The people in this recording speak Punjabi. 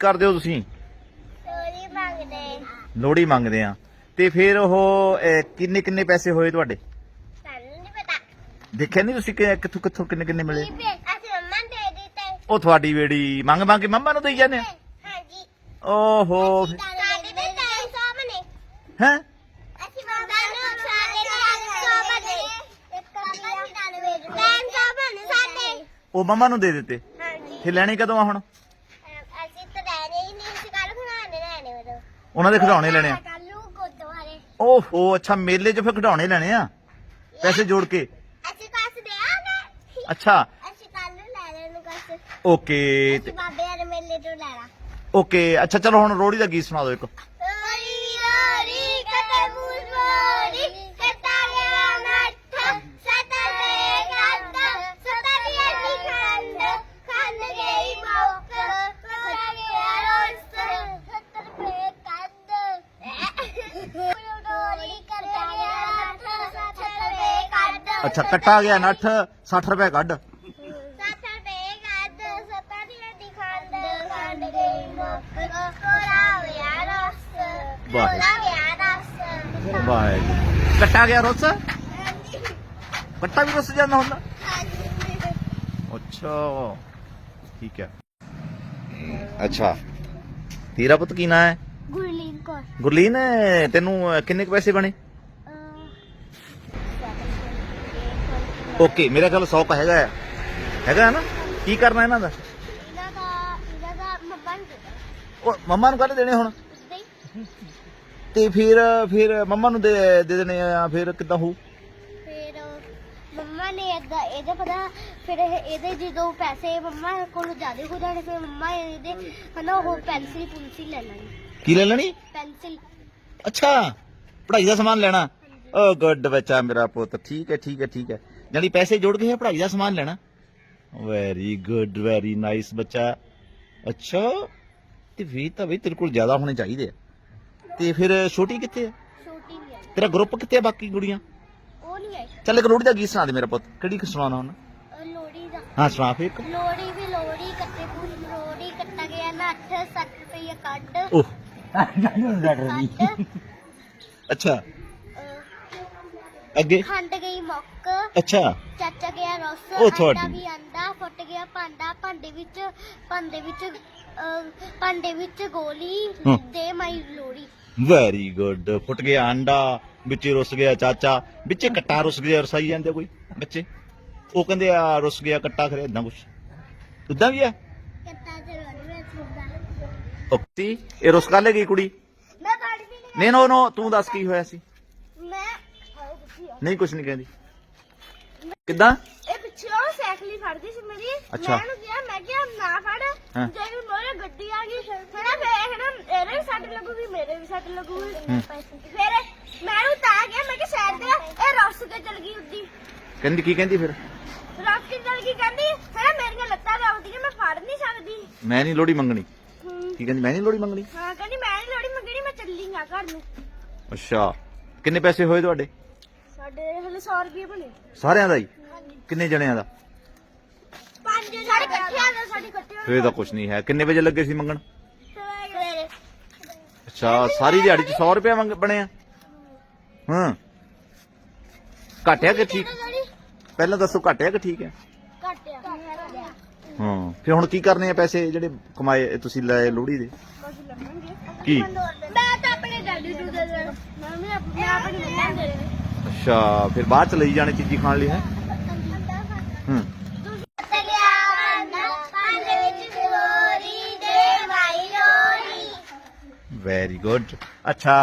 ਕਰਦੇ ਹੋ ਤੁਸੀਂ? ਚੋਰੀ ਮੰਗਦੇ ਲੋੜੀ ਮੰਗਦੇ ਆ ਤੇ ਫਿਰ ਉਹ ਅਹ, ਕਿੰਨੇ ਕਿੰਨੇ ਪੈਸੇ ਹੋਏ ਤੁਹਾਡੇ? ਸਾਨੂੰ ਨਹੀਂ ਪਤਾ। ਦੇਖਿਆ ਨਹੀਂ ਤੁਸੀਂ ਕਿ ਕਿੱਥੋਂ ਕਿੱਥੋਂ ਕਿੰਨੇ ਕਿੰਨੇ ਮਿਲੇ? ਬੀਬੀ ਅਸੀਂ ਮੰਮਾ ਨੂੰ ਦੇ ਦਿੱਤੇ। ਉਹ ਤੁਹਾਡੀ ਵੇੜੀ ਮੰਗ ਮੰਗ ਕੇ ਮੰਮਾ ਨੂੰ ਦੇਈ ਜਾਂਦੇ ਆ ਹਾਂਜੀ। ਓਹੋ। ਸਾਡੇ ਤੇ 300 ਬਣੇ। ਹੈ? ਅਸੀਂ ਮੰਮਾ ਨੂੰ ਸਾਡੇ 300 ਬਣੇ। ਇੱਕ ਕਾਪੀ 300 ਬਣੇ ਸਾਡੇ। ਉਹ ਮੰਮਾ ਨੂੰ ਦੇ ਦਿੱਤੇ? ਹਾਂਜੀ। ਫਿਰ ਲੈਣੇ ਕਦੋਂ ਆ ਹੁਣ ਅਸੀਂ ਤਾਂ ਲੈਣੇ ਹੀ ਨਹੀਂ ਸੀ ਕੱਲ ਖਵਾਣੇ ਲੈਣੇ ਉਦੋਂ ਉਹਨਾਂ ਦੇ ਖਿਡੌਣੇ ਲੈਣੇ ਆ। ਕੱਲੂ ਗੁਰਦੁਆਰੇ। ਓਹੋ ਅੱਛਾ ਮੇਲੇ 'ਚ ਫਿਰ ਖਿਡੌਣੇ ਲੈਣੇ ਆ? ਪੈਸੇ ਜੋੜ ਕੇ? ਅਸੀਂ ਕੱਸ ਅੱਛਾ। ਅਸੀਂ ਕੱਲ ਨੂੰ ਲੈ ਲੈਣੂ ਕੱਸ ਓਕੇ ਅਸੀਂ ਬਾਬੇ ਵਾਲੇ ਮੇਲੇ ਤੋਂ ਲੈਣਾ। ਓਕੇ ਅੱਛਾ ਚਲੋ ਹੁਣ ਰੋੜੀ ਦਾ ਗੀਤ ਸੁਣਾ ਦਿਓ ਇੱਕ। ਅੱਛਾ ਕੱਟਾ ਗਿਆ ਨੱਠ 60 ਰੁਪਏ ਕੱਢ। ਵਾਹ। ਕੱਟਾ ਗਿਆ ਰੁੱਸ? ਕੱਟਾ ਵੀ ਰੁੱਸ ਜਾਂਦਾ ਹੁੰਦਾ? ਅੱਛਾ ਠੀਕ ਹੈ। ਅੱਛਾ ਤੇਰਾ ਪੁੱਤ ਕੀ ਨਾਂ ਹੈ? ਗੁਰਲੀਨ ਕੌਰ। ਗੁਰਲੀਨ ਤੈਨੂੰ ਕਿੰਨੇ ਕੁ ਪੈਸੇ ਬਣੇ? ਓਕੇ ਮੇਰਾ ਖਿਆਲ 100 ਕਾ ਹੈਗਾ ਆ। ਹੈਗਾ ਨਾ? ਕੀ ਕਰਨਾ ਇਹਨਾਂ ਦਾ? ਇਹਨਾਂ ਦਾ ਇਹਨਾਂ ਦਾ ਮੰਮਾ ਨੂੰ ਦਿੱਤਾ ਉਹ ਮੰਮਾ ਨੂੰ ਕੱਲ ਦੇਣੇ ਹੁਣ? ਹੀ ਤੇ ਫਿਰ ਫਿਰ ਮੰਮਾ ਨੂੰ ਦੇ ਦੇ ਦੇਣੇ ਆ ਫਿਰ ਕਿੱਦਾਂ ਹੋਊ? ਫਿਰ ਮੰਮਾ ਨੇ ਏਦਾਂ ਇਹਦੇ ਪਤਾ ਫਿਰ ਇਹ- ਇਹਦੇ ਜਦੋਂ ਪੈਸੇ ਮੰਮਾ ਕੋਲ ਜ਼ਿਆਦਾ ਹੋ ਜਾਣੇ ਫਿਰ ਮੰਮਾ ਇਹਦੇ ਹਨਾ ਉਹ ਪੈਨਸਿਲ ਪੁੰਸਿਲ ਲੈ ਲੈਣੀ। ਕੀ ਲੈ ਲੈਣੀ? ਪੈਨਸਿਲ। ਅੱਛਾ ਪੜ੍ਹਾਈ ਦਾ ਸਮਾਨ ਲੈਣਾ। ਓ ਗੁੱਡ ਬੱਚਾ ਮੇਰਾ ਪੁੱਤ। ਠੀਕ ਹੈ ਠੀਕ ਹੈ ਠੀਕ ਹੈ। ਜਾਨੀ ਪੈਸੇ ਜੋੜ ਕੇ ਪੜ੍ਹਾਈ ਦਾ ਸਮਾਨ ਲੈਣਾ? ਵੈਰੀ ਗੁੱਡ ਵੈਰੀ ਨਾਈਸ ਬੱਚਾ। ਅੱਛਾ ਤੇ ਵੀ ਤਾਂ ਵੀ ਤੇਰੇ ਕੋਲ ਜ਼ਿਆਦਾ ਹੋਣੇ ਚਾਹੀਦੇ ਆ। ਤੇ ਫਿਰ ਛੋਟੀ ਕਿੱਥੇ ਆ? ਛੋਟੀ ਨਹੀਂ ਆਈ ਤੇਰਾ ਗਰੁੱਪ ਕਿੱਥੇ ਆ ਬਾਕੀ ਕੁੜੀਆਂ? ਉਹ ਨਹੀਂ ਆਈ ਚੱਲ ਇੱਕ ਲੋੜੀ ਦਾ ਗੀਤ ਸੁਣਾ ਦੇ ਮੇਰਾ ਪੁੱਤ। ਕਿਹੜੀ ਕੁ ਸੁਣਾਉਣਾ ਹੁਣ ਲੋਹੜੀ ਦਾ। ਹਾਂ ਸੁਣਾ ਫੇਰ ਇੱਕ। ਲੋਹੜੀ ਵੀ ਲੋਹੜੀ ਕੱਟੇ ਪੂਰੀ। ਲੋਹੜੀ ਕੱਟਾ ਗਿਆ ਨੱਠ 60 ਰੁਪਏ ਕੱਢ। ਓਹ। ਕੱਢ। ਅੱਛਾ। ਅੱਗੇ? ਖੰਡ ਗਈ ਮੁੱਕ ਅੱਛਾ। ਚਾਚਾ ਗਿਆ ਰਸ ਉਹ ਆਟਾ ਤੁਹਾਡੀ। ਵੀ ਆਂਦਾ ਫੁੱਟ ਗਿਆ ਭਾਂਡਾ ਭਾਂਡੇ ਵਿੱਚ ਭਾਂਡੇ ਵਿੱਚ ਅਹ, ਭਾਂਡੇ ਵਿੱਚ ਗੋਲੀ। ਦੇ ਮਾਈ ਲੋੜੀ ਵੈਰੀ ਗੁੱਡ ਫੁੱਟ ਗਿਆ ਆਂਡਾ ਵਿੱਚੇ ਰੁੱਸ ਗਿਆ ਚਾਚਾ ਵਿੱਚੇ ਕੱਟਾ ਰੁੱਸ ਗਿਆ ਰਸਾਈ ਜਾਂਦੇ ਕੋਈ ਬੱਚੇ। ਉਹ ਕਹਿੰਦੇ ਆ ਰੁੱਸ ਗਿਆ ਕੱਟਾ ਖਰੇ ਇਦਾਂ ਕੁਛ। ਉਦਾਂ ਵੀ ਆ? ਕੱਟਾ ਤੇ ਰੋੜੀ ਵਿੱਚ ਹੁੰਦਾ। ਓਕਤੀ ਇਹ ਰੁੱਸ ਕਰ ਲੈ ਗਈ ਕੁੜੀ? ਮੈਂ ਪਾਣੀ ਵੀ ਨਹੀਂ ਨੋ ਨੋ ਤੂੰ ਦੱਸ ਕੀ ਹੋਇਆ ਸੀ? ਮੈਂ। ਨਹੀਂ ਕੁਛ ਨਹੀਂ ਕਹਿੰਦੀ। ਕਿੱਦਾਂ? ਇਹ ਪਿੱਛੇ ਉਹ ਸਾਈਕਲ ਹੀ ਫੜਦੀ ਸੀ ਮੇਰੀ। ਅੱਛਾ। ਮੈਂ ਉਹਨੂੰ ਕਿਹਾ ਮੈਂ ਕਿਹਾ ਨਾ ਫੜ। ਹਾਂ। ਜਦੋਂ ਮੋਰੇ ਗੱਡੀ ਆ ਗਈ ਹਨਾ ਫੇਰ ਹਨਾ ਇਹਦੇ ਵੀ ਸੱਟ ਲੱਗੂਗੀ ਮੇਰੇ ਵੀ ਸੱਟ ਲੱਗੂਗੀ। ਹੂੰ। ਫਿਰ ਮੈਂ ਉਹਨੂੰ ਤਾਂ ਕਿਹਾ ਮੈਂ ਕਿ ਸਾਈਡ ਤੇ ਇਹ ਰੁੱਸ ਕੇ ਚਲ ਗਈ ਉੱਡੀ। ਕਹਿੰਦੀ ਕੀ ਕਹਿੰਦੀ ਫਿਰ? ਰੁੱਸ ਕੇ ਚਲ ਗਈ ਕਹਿੰਦੀ ਹਨਾ ਮੇਰੀਆਂ ਲੱਤਾਂ ਦਬਦੀਆਂ ਮੈਂ ਫੜ ਨਹੀਂ ਸਕਦੀ। ਮੈਂ ਨਹੀਂ ਲੋੜੀ ਮੰਗਣੀ। ਹੂੰ। ਕੀ ਕਹਿੰਦੀ ਮੈਂ ਨਹੀਂ ਲੋੜੀ ਮੰਗਣੀ? ਹਾਂ ਕਹਿੰਦੀ ਮੈਂ ਨਹੀਂ ਲੋੜੀ ਮੰਗਣੀ ਮੈਂ ਚੱਲੀ ਆ ਘਰ ਨੂੰ। ਅੱਛਾ। ਕਿੰਨੇ ਪੈਸੇ ਹੋਏ ਤੁਹਾਡੇ? ਸਾਡੇ ਹਲੇ 100 ਰੁਪਏ ਬਣੇ। ਸਾਰਿਆਂ ਦਾ ਹੀ? ਕਿੰਨੇ ਜਣਿਆਂ ਦਾ? ਪੰਜ ਸਾਡੇ ਇਕੱਠਿਆਂ ਦਾ ਸਾਡੇ ਇਕੱਠਿਆਂ ਫੇਰ ਤਾਂ ਕੁਛ ਨਹੀਂ ਹੈ। ਕਿੰਨੇ ਵਜੇ ਲੱਗੇ ਸੀ ਮੰਗਣ? ਸਵੇਰੇ। ਅੱਛਾ ਸਾਰੀ ਦਿਹਾੜੀ ਚ 100 ਰੁਪਏ ਮੰਗ ਬਣੇ ਆ? ਹਾਂ। ਘਟਿਆ ਕਿ ਠੀਕ? ਪਹਿਲਾਂ ਦੱਸੋ ਘਟਿਆ ਕਿ ਠੀਕ ਹੈ ਘਟਿਆ ਹਾਂ। ਫਿਰ ਹੁਣ ਕੀ ਕਰਨੇ ਆ ਪੈਸੇ ਜਿਹੜੇ ਕਮਾਏ ਤੁਸੀਂ ਲਏ ਲੋਹੜੀ ਦੇ? ਕੀ? ਮੈਂ ਤਾਂ ਆਪਣੇ ਡੈਡੀ ਨੂੰ ਦੇ ਦੇਣਾ। ਮੈਂ ਵੀ ਆਪ- ਮੈਂ ਆਪਣੀ ਮੰਮਾ ਨੂੰ ਦੇ ਦੇਣਾ ਅੱਛਾ ਫਿਰ ਬਾਅਦ ਚ ਲਈ ਜਾਣੇ ਚੀਜ਼ੀ ਖਾਣ ਲਈ ਹੈ? ਹੂੰ। ਵੈਰੀ ਗੁੱਡ ਅੱਛਾ